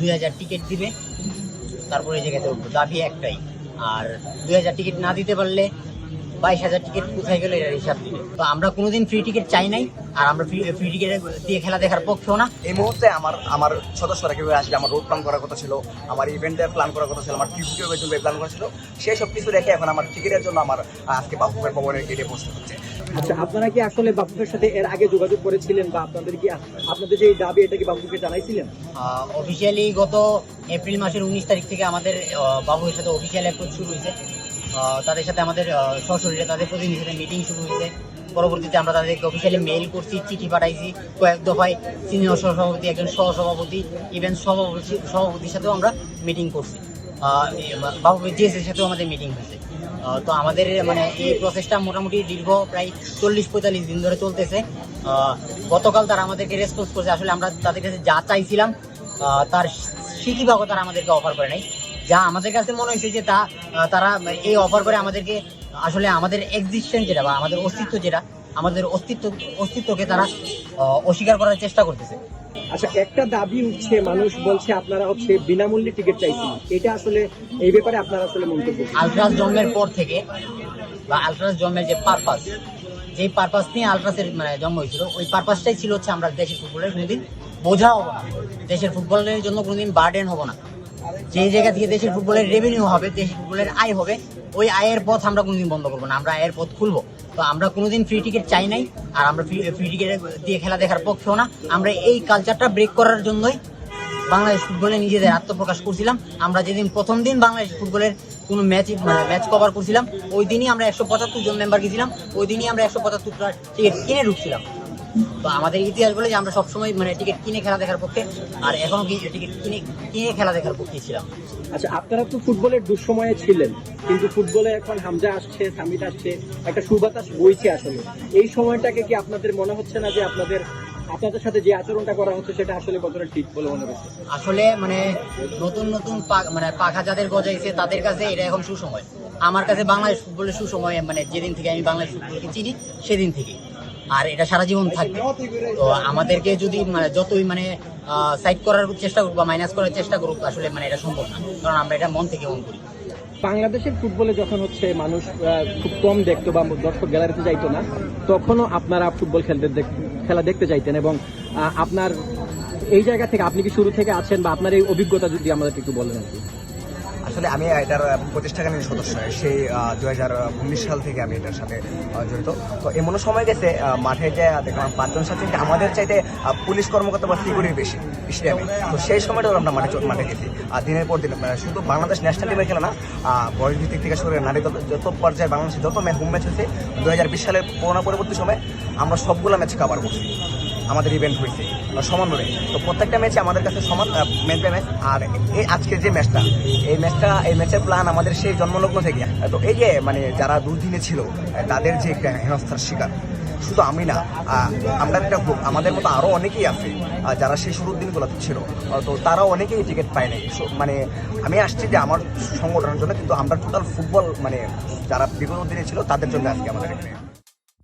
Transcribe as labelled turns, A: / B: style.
A: দুই হাজার টিকিট দিবে। তারপরে এই জায়গাতে উঠবো। দাবি একটাই। আর দুই হাজার টিকিট না দিতে পারলে বাইশ হাজার টিকিট কোথায় গেলে এটার হিসাব দিবে। তো আমরা কোনোদিন ফ্রি টিকিট চাই নাই আর আমরা ফ্রি ফ্রি টিকিট দিয়ে খেলা দেখার পক্ষেও না।
B: এই মুহূর্তে আমার আমার সদস্যরা কীভাবে আসবে আমার রোড প্ল্যান করার কথা ছিল আমার ইভেন্টের প্ল্যান করার কথা ছিল আমার টিভি কীভাবে চলবে প্ল্যান করা ছিল সেই সব কিছু রেখে এখন আমার টিকিটের জন্য আমার আজকে বাপুকের ভবনের গেটে বসতে হচ্ছে।
C: আচ্ছা আপনারা কি আসলে বাপুকের সাথে এর আগে যোগাযোগ করেছিলেন বা আপনাদের কি আপনাদের যে দাবি এটা কি বাপুকে জানাইছিলেন?
A: অফিসিয়ালি গত এপ্রিল মাসের উনিশ তারিখ থেকে আমাদের আহ, বাবুর সাথে অফিসিয়াল অ্যাপ্রোচ শুরু হয়েছে। তাদের সাথে আমাদের সশরীরে তাদের প্রতিনিধির সাথে মিটিং শুরু হয়েছে। পরবর্তীতে আমরা তাদেরকে অফিসিয়ালি মেইল করছি, চিঠি পাঠাইছি। কয়েক দফায় সিনিয়র সহসভাপতি, একজন সহসভাপতি ইভেন সভাপতি, সভাপতির সাথেও আমরা মিটিং করছি। বাবু জিএসের সাথেও আমাদের মিটিং হয়েছে। তো আমাদের মানে এই প্রসেসটা মোটামুটি দীর্ঘ, প্রায় চল্লিশ পঁয়তাল্লিশ দিন ধরে চলতেছে। গতকাল তারা আমাদেরকে রেসপন্স করছে। আসলে আমরা তাদের কাছে যা চাইছিলাম তার সিকিভাগও তারা আমাদেরকে অফার করে নাই। যা আমাদের কাছে মনে হয়েছে যে তা তারা এই অফার করে আমাদেরকে আসলে আমাদের এক্সিস্টেন্স যেটা বা আমাদের অস্তিত্ব যেটা আমাদের অস্তিত্ব অস্তিত্বকে তারা অস্বীকার করার চেষ্টা করতেছে।
C: আচ্ছা একটা দাবি উঠছে মানুষ বলছে আপনারা হচ্ছে বিনামূল্যে টিকিট চাইছেন। এটা আসলে এই ব্যাপারে আপনারা আসলে মন্তব্য?
A: আলট্রাস জন্মের পর থেকে বা আলট্রাস জন্মের যে পারপাস যে পারপাস নিয়ে আলট্রাসের মানে জন্ম হয়েছিল ওই পারপাসটাই ছিল হচ্ছে আমরা দেশের ফুটবলের কোনোদিন বোঝা হব না। দেশের ফুটবলের জন্য কোনোদিন বার্ডেন হব না। যে জায়গা থেকে দেশের ফুটবলের রেভিনিউ হবে, দেশের ফুটবলের আয় হবে, ওই আয়ের পথ আমরা কোনোদিন বন্ধ করব না। আমরা আয়ের পথ খুলবো। তো আমরা কোনোদিন ফ্রি টিকিট চাই নাই, আর আমরা ফ্রি টিকিট দিয়ে খেলা দেখার পক্ষেও না। আমরা এই কালচারটা ব্রেক করার জন্যই বাংলাদেশ ফুটবলে নিজেদের আত্মপ্রকাশ করছিলাম। আমরা যেদিন প্রথম দিন বাংলাদেশ ফুটবলের কোনো ম্যাচ ম্যাচ কভার করছিলাম, ওই দিনই আমরা একশো পঁচাত্তর জন মেম্বার গেছিলাম, ওই দিনই আমরা একশো পঁচাত্তরটা টিকিট কিনে ঢুকছিলাম। তো আমাদের ইতিহাস বলে যে আমরা সবসময় মানে টিকিট কিনে খেলা দেখার পক্ষে আর এখনও কি টিকিট কিনে কিনে খেলা দেখার পক্ষে ছিলাম।
C: আচ্ছা আপনারা তো ফুটবলের দুঃসময়ে ছিলেন কিন্তু ফুটবলে এখন হামজা আসছে সামিদ আসছে একটা সুবাতাস বইছে আসলে। এই সময়টাকে কি আপনাদের মনে হচ্ছে না যে আপনাদের আপনাদের সাথে যে আচরণটা করা হচ্ছে সেটা আসলে কতটা ঠিক বলে মনে হচ্ছে?
A: আসলে মানে নতুন নতুন মানে পাখা যাদের গজাইছে তাদের কাছে এটা এখন সুসময়। আমার কাছে বাংলাদেশ ফুটবলের সুসময় মানে যেদিন থেকে আমি বাংলাদেশ ফুটবলকে চিনি, সেদিন থেকে। আর এটা সারা জীবন থাকবে। তো আমাদেরকে যদি মানে যতই মানে সাইড করার চেষ্টা করুক বা মাইনাস করার চেষ্টা করুক, আসলে মানে এটা সম্ভব না। কারণ আমরা এটা মন থেকে মন করি।
C: বাংলাদেশের ফুটবলে যখন হচ্ছে মানুষ খুব কম দেখতো বা দর্শক গ্যালারিতে যাইতো না, তখনও আপনারা ফুটবল খেলতে খেলা দেখতে চাইতেন এবং আপনার, এই জায়গা থেকে আপনি কি শুরু থেকে আছেন বা আপনার এই অভিজ্ঞতা যদি আমাদের একটু বলেন আর কি।
B: আসলে আমি এটার প্রতিষ্ঠাকালীন সদস্য, সেই দু হাজার উনিশ সাল থেকে আমি এটার সাথে জড়িত। তো এমন সময় গেছে মাঠে যে দেখলাম পাঁচজন সাথে আমাদের চাইতে পুলিশ কর্মকর্তা বা সিকিউরিটি বেশি বেশি তো সেই সময়টা আমরা মাঠে মাঠে গেছি। আর দিনের পর দিন শুধু বাংলাদেশ ন্যাশনাল টিমের খেলা না বয়স ভিত্তিক থেকে শুরু নারী যত পর্যায়ে বাংলাদেশে যত ম্যাচ হোম ম্যাচ হয়েছে দু হাজার বিশ সালের করোনা পরবর্তী সময় আমরা সবগুলো ম্যাচ কাভার করছি। আমাদের ইভেন্ট হয়েছে। সমন্বয়ে তো প্রত্যেকটা ম্যাচে আমাদের কাছে সমান ম্যাচ বাই ম্যাচ আর এই আজকের যে ম্যাচটা এই ম্যাচটা এই ম্যাচের প্ল্যান আমাদের সেই জন্মলগ্ন থেকে। তো এই যে মানে যারা দুর্দিনে ছিল, তাদের যে হেনস্থার শিকার। শুধু আমি না আমরা একটা আমাদের মতো আরও অনেকেই আছে যারা সেই শুরুর দিনগুলো ছিল। তো তারাও অনেকেই টিকিট পায় নাই। মানে আমি আসছি যে আমার সংগঠনের জন্য, কিন্তু আমরা টোটাল ফুটবল মানে যারা বিগত দিনে ছিল, তাদের জন্য আজকে আমাদের এখানে।